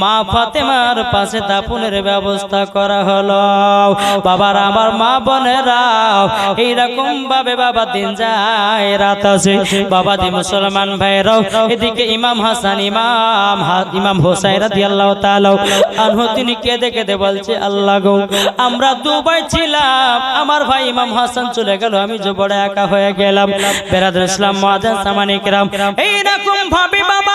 মা ফাতেমার পাশে ব্যবস্থা করা হলো। বাবার আমার মা বোনেরা, এইরকম ভাবে বাবা দিন যায়, রাত আছে বাবা দি মুসলমান ভাইরাও, এদিকে ইমাম হাসান, ইমাম ইমাম তিনি কেঁদে কেঁদে বলছে, আল্লাহ গো, আমরা দুবাই ছিলাম, আমার ভাই ইমাম হাসান চলে গেল, আমি যে বড় একা হয়ে গেলাম। বেরাদুল ইসলাম মুআজ্জাজ সামানিকরাম এইরকম ভাবে বাবা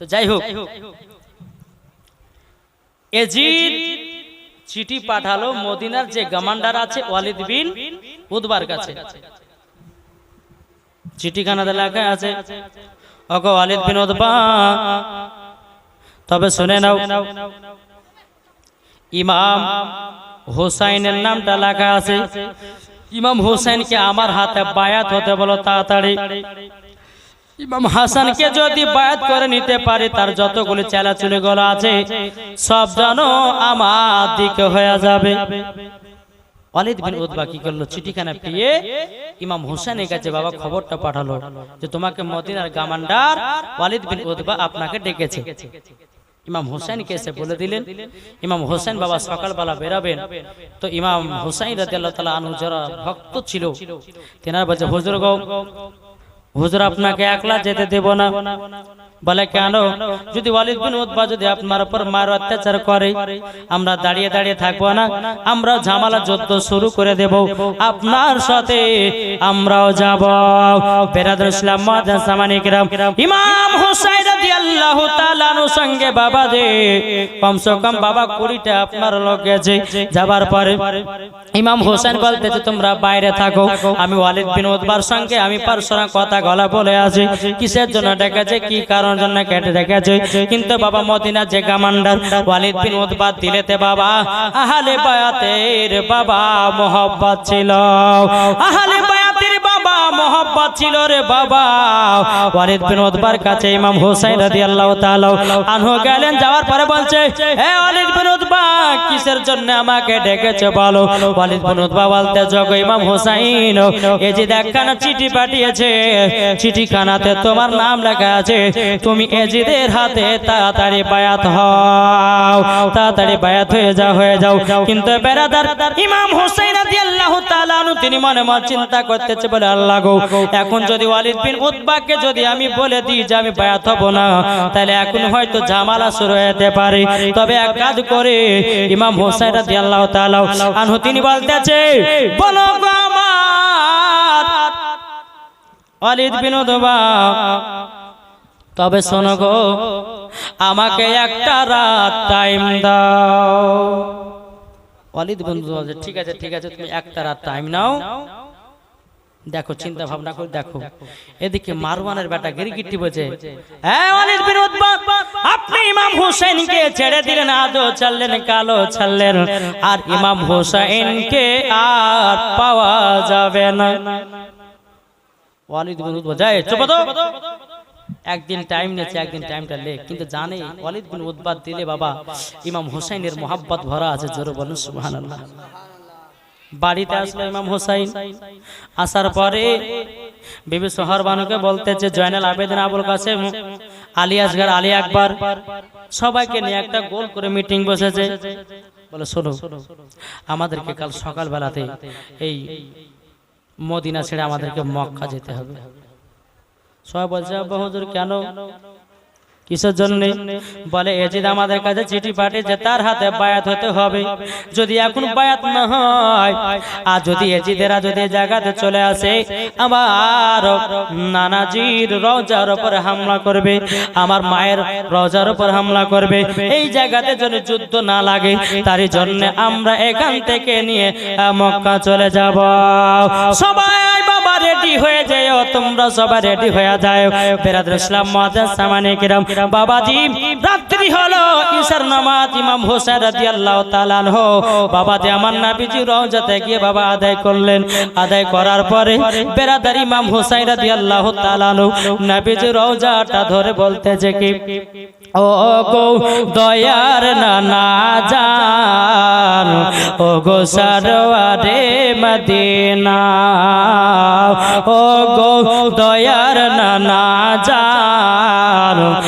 তো যাই হোক। এজিদ চিঠি পাঠালো মদিনার যে কমান্ডার আছে ওয়ালিদ বিন উদবার কাছে। চিঠিখানাতে লেখা আছে। ওগো ওয়ালিদ বিন উদবা। তবে শুনে নাও। ইমাম হোসাইনের নামটা লেখা আছে। ইমাম হোসেনকে আমার হাতে বায়াত হতে বলো তাড়াতাড়ি। ইমাম হাসানকে যদি বায়াত করে নিতে পারে, তার যতগুলি চেলাচুলি গুলো আছে, সব যেন আমার দিকে হয়ে যাবে। বিন উদ্বা কি করল? চিঠিখানা পেয়ে ইমাম কাছে বাবা খবরটা পাঠালো যে তোমাকে মদিনার গামান্ডার ওয়ালিদ উদ্বা আপনাকে ডেকেছে। ইমাম এসে বলে দিলেন, ইমাম হোসেন বাবা সকালবেলা বেরাবেন। তো ইমাম হোসাইন রাদিয়াল্লাহু তাআলা আনহু যারা ভক্ত ছিল, তেনার বলছে, হুজুর গো হুজুর আপনাকে একলা যেতে দেব না। বলে, কেন? যদি ওয়ালিদ বিন উতবা যদি আপনার উপর মার, অত্যাচার করে, আমরা দাঁড়িয়ে দাঁড়িয়ে থাকব না, আমরা ঝামেলা যুদ্ধ শুরু করে দেব। আপনার সাথে আমরাও যাব। বেরাদুল ইসলাম মাদান ইমাম হুসাইন রাদিয়াল্লাহু তাআলা সঙ্গে বাবা যে কমসে কম বাবা কুড়িটা আপনার লোক গেছে যাবার পরে। ইমাম হোসেন বলতেছে তোমরা বাইরে থাকো, আমি ওয়ালিদ বিন উতবার সঙ্গে আমি পারসরা কথা গলা বলে আছি। কিসের জন্য ডেকেছে? কি কারণ জন্য কেটে রেখেছে। কিন্তু বাবা মদিনা যে কামান্ডার ওয়ালিদ বিন উতবা দিলেতে বাবা, আহলে বায়াতের বাবা মোহব্বত ছিল। আহলে বায়াতের বাবা মোহব্বত ছিল রে বাবা। ওয়ালিদ বিন উতবার কাছে ইমাম হোসেন রাদিয়াল্লাহু তাআলা আনহু গেলেন, যাওয়ার পরে বলছে হে ওয়ালিদ বিন উতবা, কিসের জন্য আমাকে ডেকেছে বলো? ওয়ালিদ বিন উতবা বলতে, জগ ইমাম হোসেন এই যে দেখখানা চিঠি পাঠিয়েছে, চিঠিখানাতে তোমার নাম লেখা আছে, তুমি এজিদের হাতে তাড়াতাড়ি বায়াত হও, তাড়াতাড়ি বায়াত হয়ে যাও হয়ে যাও। কিন্তু বেরাদার ইমাম হোসেন রাদিয়াল্লাহু তাআলা তিনি মনে মনে চিন্তা করতেছে, বলে, আল্লাহ গো এখন যদি ওয়ালিদ বিন উতবাকে যদি আমি বলে দিই যে আমি বায়াত হব না, তাহলে এখন হয়তো ঝামেলা শুরু হতে পারে। তবে এক কাজ করে, ইমাম হোসেন রাদিয়াল্লাহু তাআলা আনহু, তিনি বলতেছে, বলো গো আমার ওয়ালিদ বিন উতবা, তবে শোনো গো, আমাকে একটা রাত টাইম দাও। ওয়ালিদ বন্ধু ঠিক আছে ঠিক আছে, তুমি একটা রাত টাইম নাও। দেখো চিন্তা ভাবনা করে দেখো। এদিকে মারওয়ানের বেটা গিরগিটি বলছে হ্যাঁ উতবা আপনি ইমাম হোসেনকে ছেড়ে দিলেন আজও ছাড়লেন কালো ছাড়লেন আর ইমাম হোসেনকে আর পাওয়া যাবে না। ওয়ালিদ বিন উতবা যায় চুপ তো একদিন টাইম নিয়েছে একদিন টাইমটা লে কিন্তু জানে ওয়ালিদ বিন উদ্বাদ দিলে বাবা ইমাম হোসাইনের মোহাব্বত ভরা আছে জোরে বলুন সুবহানাল্লাহ। বাড়িতে আসলো ইমাম হোসাইন। আসার পরে বিবি সোহর বানুকে বলতেছে জয়নাল আবেদিন আবুল কাসেম, আলী আসগার, আলী আকবর, সবাইকে নিয়ে একটা গোল করে মিটিং বসেছে। বলে, শোনো, আমাদেরকে কাল সকালবেলাতে এই মদিনা ছেড়ে আমাদেরকে মক্কা যেতে হবে। সবাই বলছে, আব্বা, হুজুর, কেন? কিসের জন্য? বলে এজিদ আমাদের কাছে চিঠি পাঠিয়েছে, তার হাতে বায়াত হতে হবে। যদি এখন বায়াত না হয়, আর যদি এজিদেরা যদি জায়গাতে চলে আসে, আমার নানাজির রওজার উপর হামলা করবে, আমার মায়ের রওজার উপর হামলা করবে। এই জায়গাতে যদি যুদ্ধ না লাগে তার জন্য আমরা এখান থেকে নিয়ে মক্কা চলে যাব। সবাই বাবার রেডি হয়ে যাও তোমরা সবাই রেডি হয়ে যায় বেরাদুল ইসলাম মুআজ্জাজ সামানে কিরাম, বাবাজি, রাত্রি হলো, ঈশার নামাজ ইমাম হোসেন রাদিয়াল্লাহু তাআলা আনহু। বাবাজি, আমার নবীজি রওজাতে গিয়ে বাবা আদায় করলেন। আদায় করার পরে বেরাদার ইমাম হোসেন রাদিয়াল্লাহু তাআলা আনহু নবীজি রওজাটা ধরে বলতেছে কি, ও গো দয়ার নানা জান, ও গো সারওয়ারে মদিনা।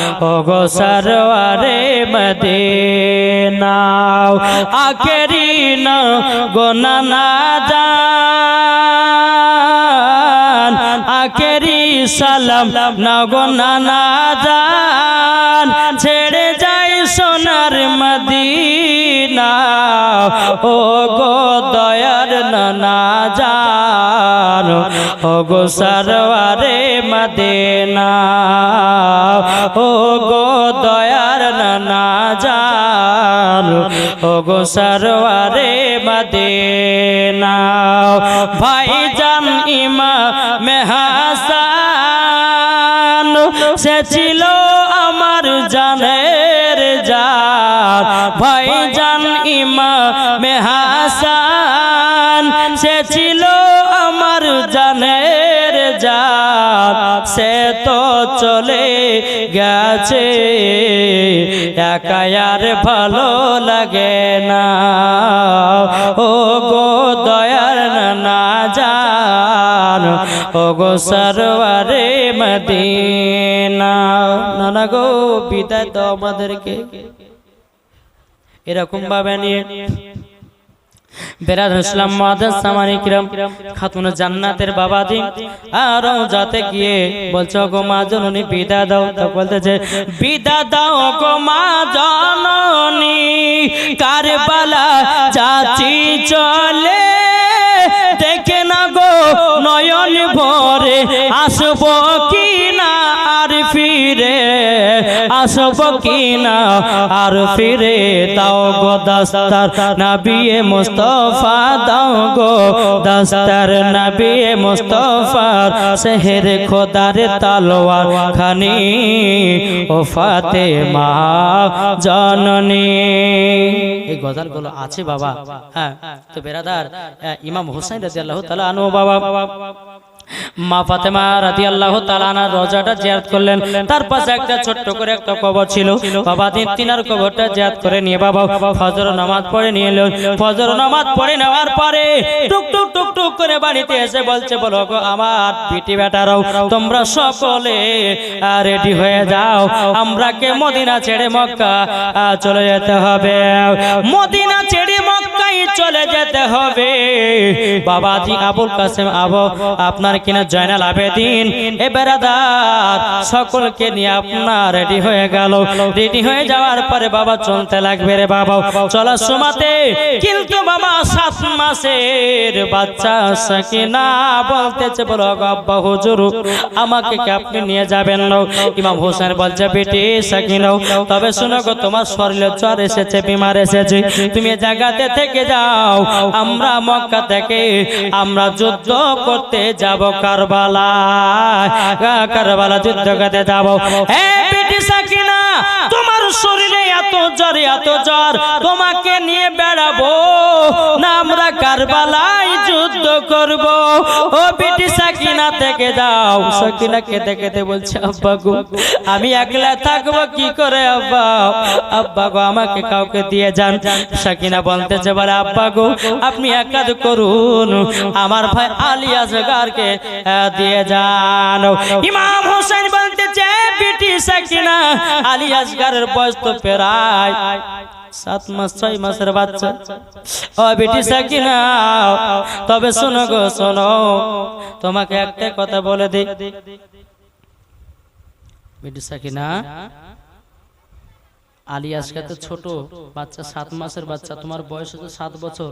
জান ও গো সারওয়ারে মদিনা আকেরি না গো নানা জান। আকেরি সালাম না গো নানা জান। ছেড়ে যাই সোনার মদিনা ও গো দয়ার নানা জান। ও গো সরওয়ারে মদিনা গো দয়ার নানা জান গো সরওয়ারে মদিনা। ভাই জান ইমা মেহাসান, সে ছিল আমার যার ভাই জান ইমা মেহাসান, সে ছিল চলে গেছে। একায়ার ভালো লাগে না। ও গো দয়ার না জান ও গো সরওয়ারে মদিনা। নানা গো, বিদায় দাও আমাদেরকে। এরকম ভাবে নিয়ে বেরাদ ইসলাম মাদাস সামানি খাতুন জান্নাতের বাবা দি আর যাতে গিয়ে বলছো, গো মা জননী বিদা দাও। তো বলতেছে বিদা দাও গো মা জননী, কারবালা চাচি চলে। দেখে না গো, নয়ন ভরে আসব কি না আর ফিরে আসব কি না আর ফিরে তাও গো দাস্তার নবিয়ে মুস্তফা, দাও গো দাস্তার নবিয়ে মুস্তফার শহর খোদার তালোয়ার খানি ও ফাতেমা জননী। এই গজালগুলো আছে বাবা। হ্যাঁ তো বেরাদার ইমাম হোসেন রাদিয়াল্লাহু তাআলা আনহু বাবা। মা ফাতেমা রাদিয়াল্লাহু তাআলা আনহার রোজাটা জিয়ারত করলেন। তার পাশে একটা ছোট্ট করে একটা কবর ছিল। বাবা দিন তিনার কবরটা জিয়ারত করে নিয়ে বাবা ফজর নামাজ পড়ে নিয়ে এলো। ফজর নামাজ পড়ে নেওয়ার পরে টুক টুক টুক টুক করে বাড়িতে এসে বলছে, বলো গো, আমার পিটি বেটারাও তোমরা সকলে রেডি হয়ে যাও। আমরা কে মদিনা ছেড়ে মক্কা চলে যেতে হবে। মদিনা ছেড়ে মক্কায় চলে যেতে হবে। বাবাজি আবুল কাসেম আবু, আপনার কিনা জয়নাল আবেদিন এ বেড়াদার সকলকে নিয়ে আপনার রেডি হয়ে গেল। রেডি হয়ে যাওয়ার পরে বাবা চলতে লাগবে রে বাবা। চলার সময়তে কিন্তু বাবা সাত মাসের বাচ্চা সাকিনা বলতেছে, বলো গো আব্বা, হুজুর, আমাকে কি আপনি নিয়ে যাবেন না ইমাম হোসেন বলছে, বেটি সাকিনাও তবে শুনো গো, তোমার শরীরে জ্বর এসেছে, বিমার এসেছে। তুমি জায়গাতে থেকে যাও। আমরা মক্কা থেকে আমরা যুদ্ধ করতে যাব। কারবালা। কারবালা যুদ্ধ করতে যাব। সাকিনা, তোমার শরীরে এত জ্বর এত জ্বর, তোমাকে নিয়ে বেড়াবো। না, আমরা কারবালায় যুদ্ধ করব। ও বেটি সাকিনা, থেকে যাও। সাকিনা কেঁদে কেঁদে বলছে, আব্বা গো, আমি একলা থাকব কি করে, আব্বা? আব্বা গো, আমাকে কাউকে দিয়ে যান। সাকিনা বলতেছে, বলে, আব্বা গো, আপনি এক কাজ করুন। আমার ভাই আলী আসগারকে দিয়ে যান। ইমাম হোসেন বলতেছে বেটি সাকিনা আলী আসগারের বয়স তো প্রায় সাত মাস, ছয় মাসের বাচ্চা। ও বেটি সাকিনা তবে শোনো গো, শোনো, তোমাকে একটা কথা বলে দিই। বেটি সাকিনা আলী আজকে তো ছোট বাচ্চা, সাত মাসের বাচ্চা, তোমার বয়স হচ্ছে সাত বছর,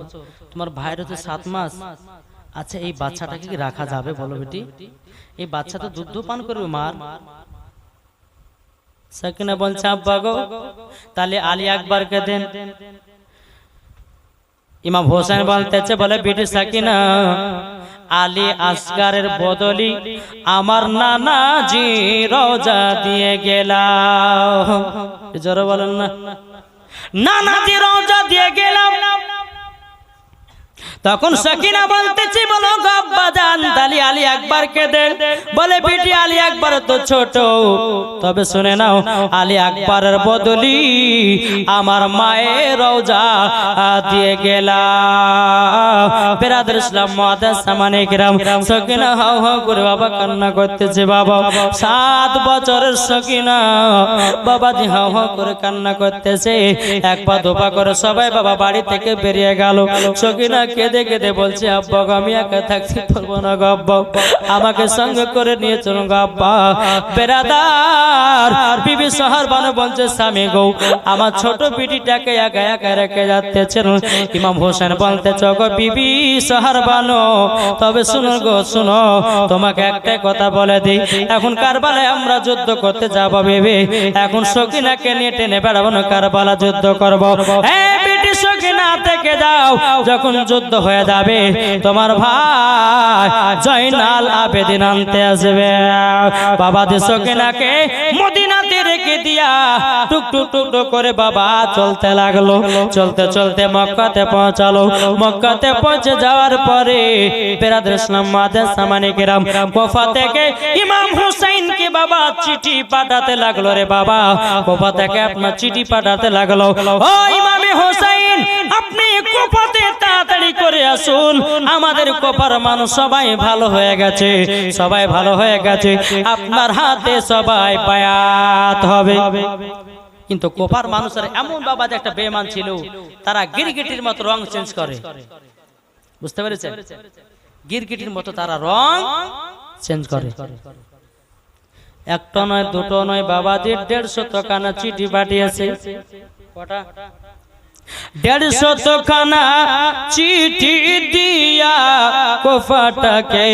তোমার ভাইয়ের হচ্ছে সাত মাস। আচ্ছা এই বাচ্চাটাকে কি রাখা যাবে? বলো বেটি। এই বাচ্চা তো দুধ পান করবে মার। সাকিনা বলছে আব্বা গো তাহলে আলী আকবরকে দেন। ইমাম হোসেন বলতেছে বলে বেটি সাকিনা আলী আসগারের বদলি আমার নানাজি রোজা দিয়ে গেলাম। জোরে বলেন না। নানাজি রোজা দিয়ে গেলাম। তখন সকিনা বলতেছি বলো গব্বা জান তালি আলী আকবরকে দেন। বলে বেটি আলী আকবর তো ছোট। তবে শুনে নাও আলী আকবরের বদলি আমার মায়ের রওজা দিয়ে গেলাম। বেরাদুল ইসলাম মুআদ্দাস সামানে কিরাম সকিনা হাও হাও করে বাবা কান্না করতেছে বাবা। সাত বছরের সকিনা বাবা জি হাও হাও করে কান্না করতেছে। এক পা দুপা করে সবাই বাবা বাড়ি থেকে বেরিয়ে গেল। সকিনা কেঁদে কেঁদে বলছে, আব্বা আমি একা থাকতে পারব না গো আব্বা। আমাকে সঙ্গে করে নিয়ে চলো গো আব্বা। বেরাদার বিবি শহর বানো বলছে, স্বামী গো, আমার ছোট বিটিটাকে একা একা রেখে যাচ্ছেন ইমাম হোসেন বলতে গো বিবি শহর বানো তবে শুনো গো, শুনো, তোমাকে একটাই কথা বলে দিই। এখন কারবালায় আমরা যুদ্ধ করতে যাব ভেবে এখন সকিনাকে নিয়ে টেনে বেড়াবো না, কারবালা যুদ্ধ করব। সকিনা থেকে যাও। যখন যুদ্ধ হয়ে যাবে। তোমার ভাই জয়নাল আবেদিন আনতে আসবে। বাবা দি সকিনাকে মদিনাতে রেখে দিয়া টুক টুক টুক টুক করে বাবা চলতে লাগল। চলতে চলতে মক্কাতে পৌঁছালো। মক্কাতে পৌঁছে যাওয়ার পরে বেরাদ ইসলাম সামানি থেকে ইমাম বাবা চিঠি পাঠাতে লাগল রে বাবা। কোফা থেকে আপনার চিঠি পাঠাতে লাগল। হোসাইন, আপনি তাড়াতাড়ি করে আসুন। আমাদের কোপার মানুষ সবাই ভালো হয়ে গেছে। সবাই ভালো হয়ে গেছে। আপনার হাতে সবাই পায়াত হবে। কিন্তু কোপার মানুষের এমন বাবা যে একটা বেমান ছিল, তারা গিরগিটির মতো রং চেঞ্জ করে। বুঝতে পেরেছেন? গিরগিটির মতো তারা রং চেঞ্জ করে। একটা নয়, দুটো নয় বাবাজির দেড়শো টাকা না চিঠি পাঠিয়েছে। কটা? দেড়শো খানা চিঠি দিয়া কোফাটাকে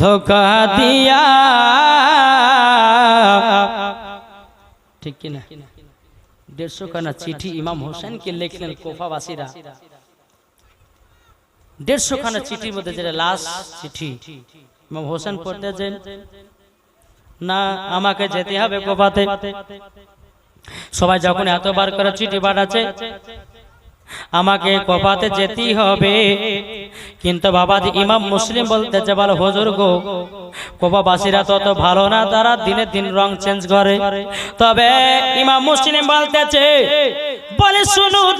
ধোকা দিয়া। ঠিক কিনা? দেড়শো খানা চিঠি ইমাম হোসেনকে লিখলেন কোফাবাসীরা। দেড়শো খানা চিঠির মধ্যে যেটা লাস্ট চিঠি ইমাম হোসেন পড়তে যে না আমাকে যেতে হবে কোফাতে। সবাই যখন এতবার করে চিঠি পাঠাচ্ছে, আমাকে কপাতে যেতেই হবে। কিন্তু বাবা ইমাম মুসলিম বলতে যে বলো হজুর গো, কোপাবাসীরা তত ভালো না, তারা দিনে দিন রং চেঞ্জ করে। তবে ইমাম মুসলিম বলতেছে, বলে শুনুন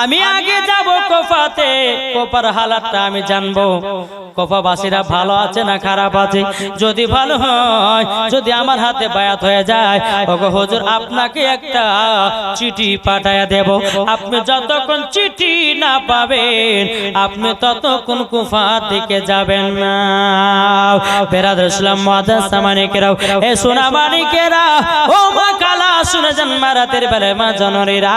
আমি আগে যাব কোফাতে। কোপার হালাতটা আমি জানব। কোফাবাসীরা ভালো আছে না খারাপ আছে? যদি ভালো হয় যদি আমার হাতে বায়াত হয়ে যায় ওগো হুজুর আপনাকে একটা চিঠি পাঠায়া দেব। আপনি যতক্ষণ চিঠি না পাবেন আপনি ততক্ষণ কুফা দিকে যাবেন না। বেরাদুল ইসলাম মাদাস সামানিকেরাও এ সোনা মানিকেরা ও মা কালা শুনে যান মারাতের বেলে মা জননীরা।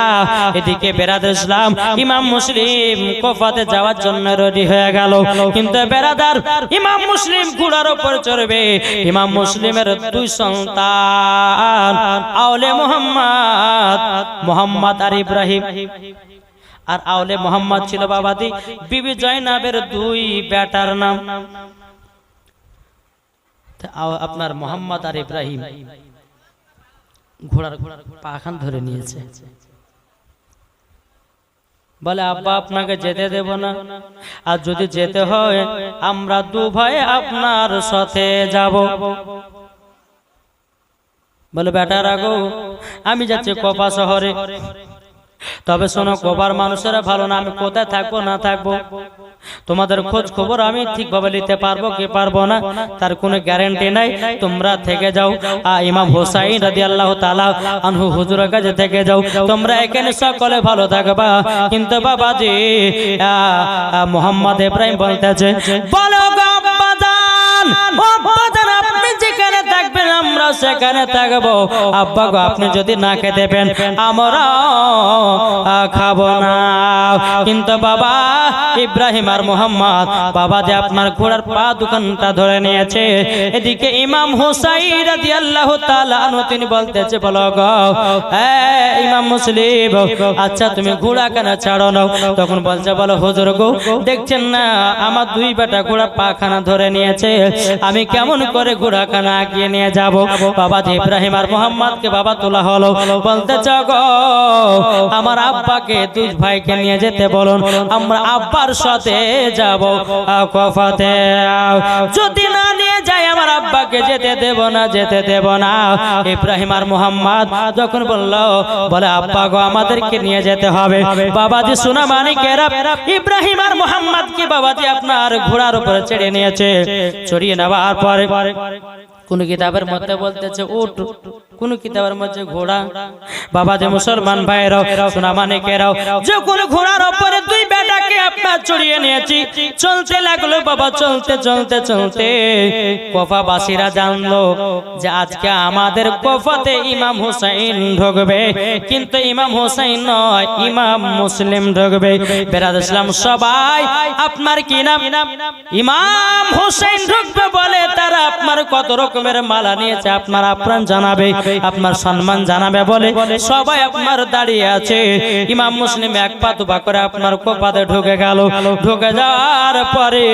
এদিকে বেরাদুল ইসলাম ইমাম মুসলিম কোফাতে যাওয়ার জন্য রেডি হয়ে গেল। কিন্তু বেরাদার ইমাম মুসলিম ঘোড়ার উপর চড়বে। ইমাম মুসলিমের দুই সন্তান। আওলে মোহাম্মদ। মোহাম্মদ আর ইব্রাহিম। আর আওলে মোহাম্মদ ছিল বাবাদি বিবি জয়নাবের দুই বেটার নাম। আপনার মোহাম্মদ আর ইব্রাহিম। ঘোড়ার ঘোড়ার পাখান ধরে নিয়েছে। বলে আব্বা আপনাকে যেতে দেব না। আর যদি যেতে হয় আমরা দু ভাই আপনার সাথে যাব। বলে বেটার আগো আমি যাচ্ছি কপা শহরে। তবে শোনো কবার মানুষেরা ভালো না আমি কোথায় থাকব না থাকব? তোমাদের খোঁজ খবর আমি ঠিকভাবে নিতে পারব কি পারব না তার কোনো গ্যারান্টি নাই। তোমরা থেকে যাও। আ, ইমাম হোসাইন রাদি আল্লাহ তালা আনহু হুজুরের কাছে থেকে যাও। তোমরা এখানে সকলে ভালো থাকবা। কিন্তু বাবাজি মোহাম্মদ ইব্রাহিম বলতেছে বলো আপনি যেখানে থাকবেন, আমরা সেখানে থাকব। আব্বা গো, আপনি যদি না খেতে পেন, আমরা খাব না। কিন্তু বাবা ইব্রাহিম আর মোহাম্মদ, বাবা যে আপনার ঘোড়ার পা দোকানটা ধরে নিয়েছে, এদিকে ইমাম রাদিয়াল্লাহু তাআলা আনহু, তিনি বলতেছে, বলো গো ইমাম মুসলিম আচ্ছা তুমি ঘোড়া কেন ছাড়ো না তখন বলছে, বলো হুজুর গো, দেখছেন না, আমার দুই বেটা ঘোড়া পাখানা ধরে নিয়েছে, আমি কেমন করে ঘোড়া খানা আগিয়ে নিয়ে যাব। বাবা ইব্রাহিম আর মোহাম্মদকে বাবা তোলা হলো। বলতে গো আমার আব্বাকে দুই ভাইকে নিয়ে যেতে বলুন। আমরা আব্বার সাথে যাব কফাতে যদি না নিয়ে যাই আমার আব্বাকে যেতে দেব না যেতে দেব না। ইব্রাহিম আর মোহাম্মদ যখন বলল বলে আব্বা গো আমাদেরকে নিয়ে যেতে হবে। বাবাজি সোনা মানিকেরা ইব্রাহিম আর মোহাম্মদকে বাবাজি আপনার ঘোড়ার উপরে চেড়ে নিয়েছে। চড়িয়ে নেওয়ার পরে কোন কিতাবের মধ্যে বলতেছে উঠ কোন কিতাবের মধ্যে ঘোড়া? বাবা যে মুসলমান ভাইরাও সোনা মানিকেরাও যখন ঘোড়ার উপরে দুই বেটাকে আপনার চড়িয়ে নিয়েছি। চলতে লাগল বাবা চলতে চলতে চলতে। কফাবাসীরা জানলো যে আজকে আমাদের কফাতে ইমাম হুসাইন ঢুকবে। কিন্তু ইমাম হুসাইন নয় ইমাম মুসলিম ঢুকবে। বেরাদ ইসলাম সবাই আপনার কি নাম? ইমাম হুসাইন ঢুকবে বলে তারা আপনার কত রকমের মালা নিয়েছে আপনার আপ্রাণ জানাবে। আপনার সম্মান জানাবে বলে, সবাই আপনার দাঁড়িয়ে আছে। ইমাম মুসলিম এক পা দুপা করে আপনার কোপাতে ঢুকে গেল। ঢুকে যাওয়ার পরে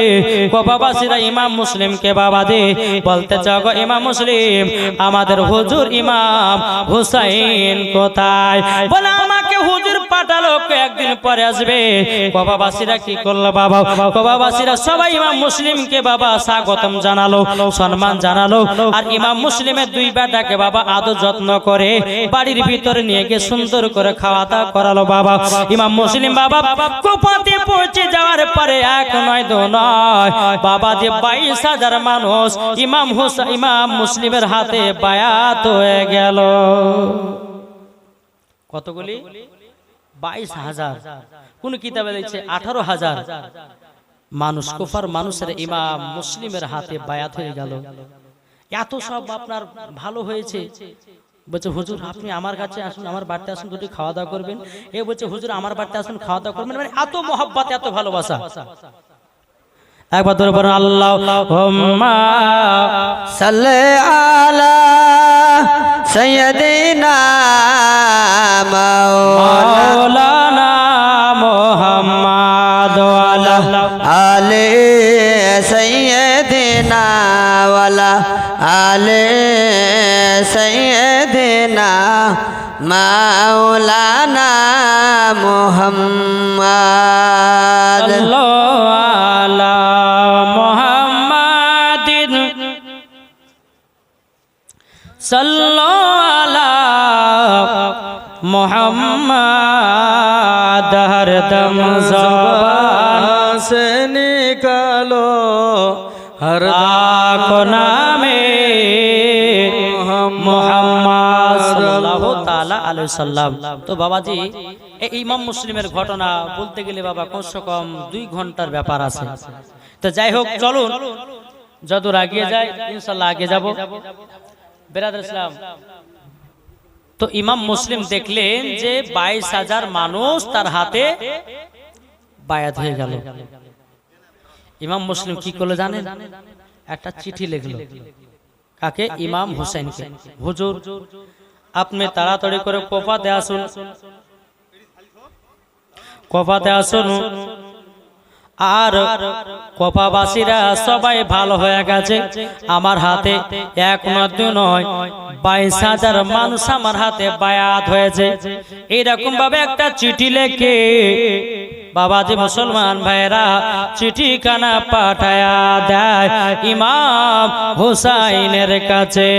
কোপাবাসীরা ইমাম মুসলিমকে বাবা দে, বলতে চাও ইমাম মুসলিম, আমাদের হুজুর ইমাম হুসাইন কোথায়? বলে, আমাকে হুজুর পাঠালো একদিন পরে আসবে? বাবাবাসীরা কি করল বাবা? বাবাবাসীরা সবাই ইমাম মুসলিমকে বাবা স্বাগতম জানালো, সম্মান জানালো। আর ইমাম মুসলিমের দুই বেটাকে বাবা আদর যত্ন করে বাড়ির ভিতরে নিয়ে গিয়ে সুন্দর করে খাওয়া দাওয়া করালো বাবা। ইমাম মুসলিম বাবা কোপাতে পৌঁছে যাওয়ার পরে এক নয় দু নয়। বাবা যে বাইশ হাজার মানুষ ইমাম হুসা ইমাম মুসলিমের হাতে বায়াত হয়ে গেল। কতগুলি? বাইশ হাজার। কোন কিতাবে দেখছে আঠারো হাজার। মানুষ কুফার মানুষের ইমাম মুসলিমের হাতে বায়াত হয়ে গেল। এত সব আপনার ভালো হয়েছে। বলছে হুজুর আপনি আমার কাছে আসুন আমার বাড়িতে আসুন দুটি খাওয়া দাওয়া করবেন। এ বলছে হুজুর আমার বাড়িতে আসুন খাওয়া দাওয়া করবেন। মানে এত মহব্বত এত ভালোবাসা। একবার ধরে পড়েন আল্লাহ সাল্লা আলা সৈয়দিনা মাওলা আলে সৈয়দিনা ওয়ালা আলে সৈয়দিনা মাওলানা মোহাম্মদ আলা মোহাম্মদিন সাল্লো আলা মোহাম্মদ হরদম हर আলাইহি সাল্লাম তো বাবাজি এই ইমাম মুসলিমের ঘটনা বলতে গেলে বাবা কমসে কম দুই ঘণ্টার ব্যাপার আছে। তো যাই হোক, চলুন। যদূর আগিয়ে যায় ইনশাল্লাহ আগে যাব। বেরাদার ইসলাম, তো ইমাম মুসলিম দেখলেন যে বাইশ হাজার মানুষ তার হাতে বায়াত হয়ে গেল। ইমাম মুসলিম কি করল জানেন? একটা চিঠি লিখলো। কাকে? ইমাম হুসাইনকে। হুজুর, আপনি তাড়াতাড়ি করে কোপাতে আসুন। কোপাতে আসুন। আর কোপাবাসীরা সবাই ভালো হয়ে গেছে। আমার হাতে এক নয় নয়, বাইশ হাজার মানুষ আমার হাতে বায়াত হয়েছে। এইরকম ভাবে একটা চিঠি লেখে বাবাজি মুসলমান ভাইরা চিঠি কানা পাঠায়া দেয় ইমাম হুসাইনের কাছে।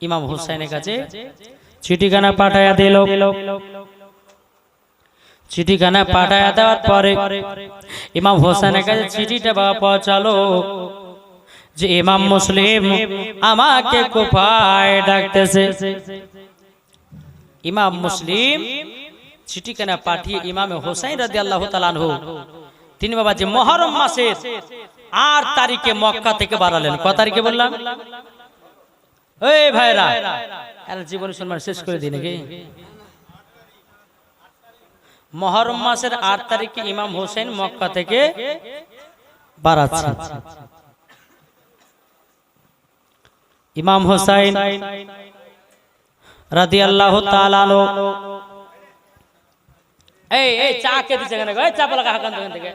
ইমাম হুসাইনের কাছে চিঠিখানা পাঠায়া দিল। চিঠিখানা পাঠায়া দেওয়ার পরে ইমাম হোসেনের কাছে চিঠিটা বাবা পৌঁছালো যে ইমাম মুসলিম আমাকে কোপায় ডাকতেছে। ইমাম মুসলিম চিঠিখানা পাঠিয়ে ইমামে হোসাইন রাজি আল্লাহ তালানহু তিনি বাবা যে মহরম মাসের আট তারিখে মক্কা থেকে বাড়ালেন ক তারিখে বললাম? এই ভাইরা জীবন সম্মান শেষ করে দিই নাকি? মহরম মাসের আট তারিখে ইমাম হোসেন মক্কা থেকে বাড়াচ্ছে ইমাম হোসাইন রাদি আল্লাহ এই এই, চা কে দিচ্ছে কেন? এই চা পালা কাহাকান দোকান থেকে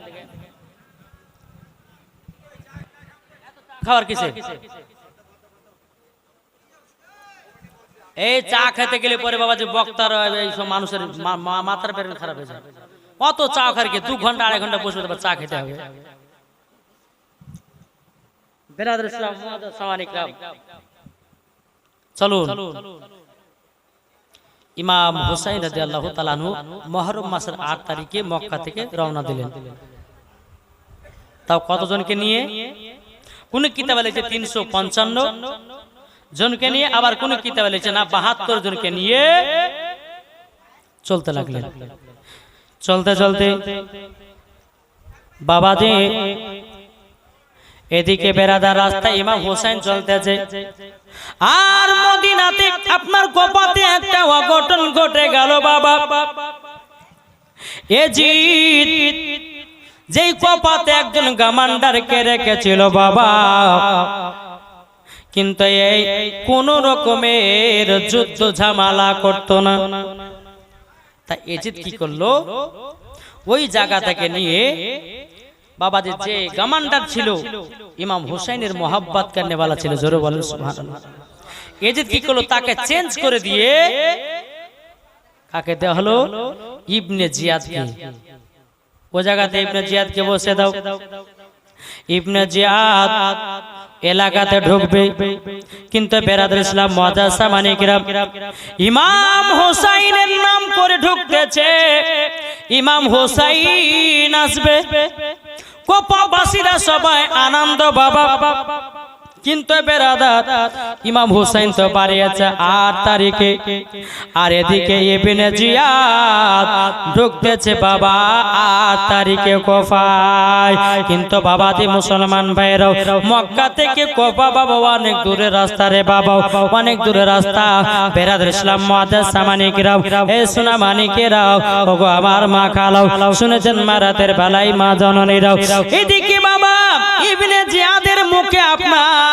খাবার কিসে? এই চা খেতে গেলে পরে বাবা যে বক্তার এই সব মানুষের মাথার বেরেন খারাপ হয়ে যায়। অত চা খার কি? দু ঘণ্টা, আড়াই ঘণ্টা বসে চা খেতে হবে। রাম। চলুন। ইমাম হুসাইন রাজি আল্লাহ তালানহু মহরম মাসের আট তারিখে মক্কা থেকে রওনা দিলেন। তাও কতজনকে নিয়ে? কোন কিতাবে লিখছে তিনশো পঞ্চান্ন। জনকে নিয়ে আবার কোন কিতাবে লিখছে না, বাহাত্তর জনকে নিয়ে চলতে লাগলেন। চলতে চলতে বাবাজি এদিকে বেড়াদার রাস্তায় ইমাম হোসেন চলতেছে। আর মদিনাতে আপনার গোপাতে একটা অঘটন ঘটে গেল বাবা। এ জিত যেই কপাতে একজন গামান্ডারকে রেখেছিল বাবা। কিন্তু এই কোন রকমের যুদ্ধ ঝামেলা করতো না। তা এজিদ কি করল? ওই জায়গা থেকে নিয়ে বাবাজি যে গামান্ডার ছিল ইমাম হুসাইনের মোহাব্বত কান্নেওয়ালা ছিল জোরে বলেন সুবহানাল্লাহ। এজিদ কি করল? তাকে চেঞ্জ করে দিয়ে কাকে দেওয়া হলো? ইবনে জিয়াদকে ও জায়গাতে ইবনে জিয়াদকে বসে দাও। ইবনে জিয়াদ এলাকাতে ঢুকবে। কিন্তু বেরাদুল ইসলাম মাদ্রাসা মানিকরা ইমাম হোসাইনের নাম করে ঢুকতেছে। ইমাম হোসাইন আসবে। কোপাবাসীরা সবাই আনন্দ বাবা কিন্তু ইমাম হুসাইন তো বাড়িয়েছে আট তারিখে। আর এদিকে ইবনে জিয়াদ ঢুকতেছে, বাবা, আট তারিখে কোফায়। কিন্তু বাবা দি মুসলমান ভাইরাও মক্কা থেকে কোফা, বাবা অনেক দূরে রাস্তা রে, বাবা অনেক দূরে রাস্তা। বেরাদুল ইসলাম মাদাস সামানিকরাও এ সোনা মানিকেরাও, ওগো আমার মা খালাও। শুনেছেন মারাতের বেলায় মা জননীরাও। এদিকে বাবা, ইবনে জিয়াদের মুখে আপনার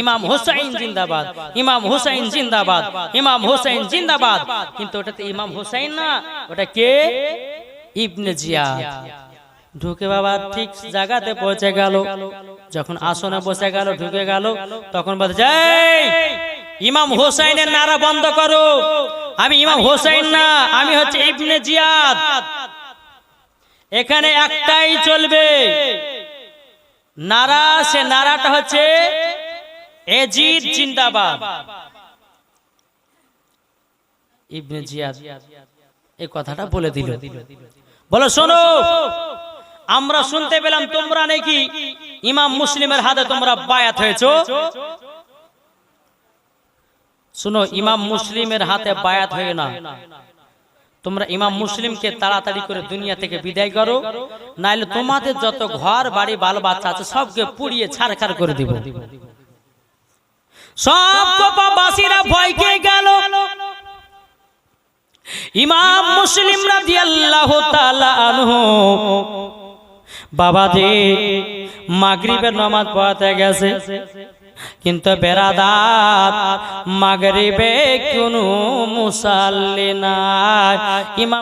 ইমাম জিন্দাবাদ, ইমাম হোসাইন জিন্দাবাদ, ইমাম হোসাইন জিন্দাবাদ। কিন্তু ওটাতে ইমাম হোসাইন না ঢুকে বাবা ঠিক জায়গাতে পৌঁছে গেল। যখন আসনে বসে গেল, ঢুকে গেল, তখন বলতে যাই ইমাম হোসাইনের নারা বন্ধ করো। আমি ইমাম হোসাইন না, আমি হচ্ছে ইবনে জিয়াদ। এখানে একটাই চলবে। নারা, সে নারাটা হচ্ছে এজিদ জিন্দাবাদ। ইবনে জিয়াদ এই কথাটা বলে দিল। বলো, শোনো, আমরা শুনতে পেলাম তোমরা নাকি ইমাম মুসলিমের হাতে তোমরা বায়াত হয়েছো। শুনো, ইমাম মুসলিমের হাতে বায়াত হয়ে না। তোমরা ইমাম মুসলিমকে তাড়াতাড়ি করে দুনিয়া থেকে বিদায় করো। নাইলে তোমাদের যত ঘর বাড়ি বাল বাচ্চা আছে সবকে পুড়িয়ে ছাড়খাড় করে দিব। সব কপাবাসীরা ভয় খেয়ে গেল। ইমাম মুসলিম রাদিয়াল্লাহু তাআলা আনহু। বাবা যে মাগরিবের নামাজ পড়াতে গেছে। কিন্তু বেরাদার মাগরিবে কোনো মুসাল্লি নাই। ইমাম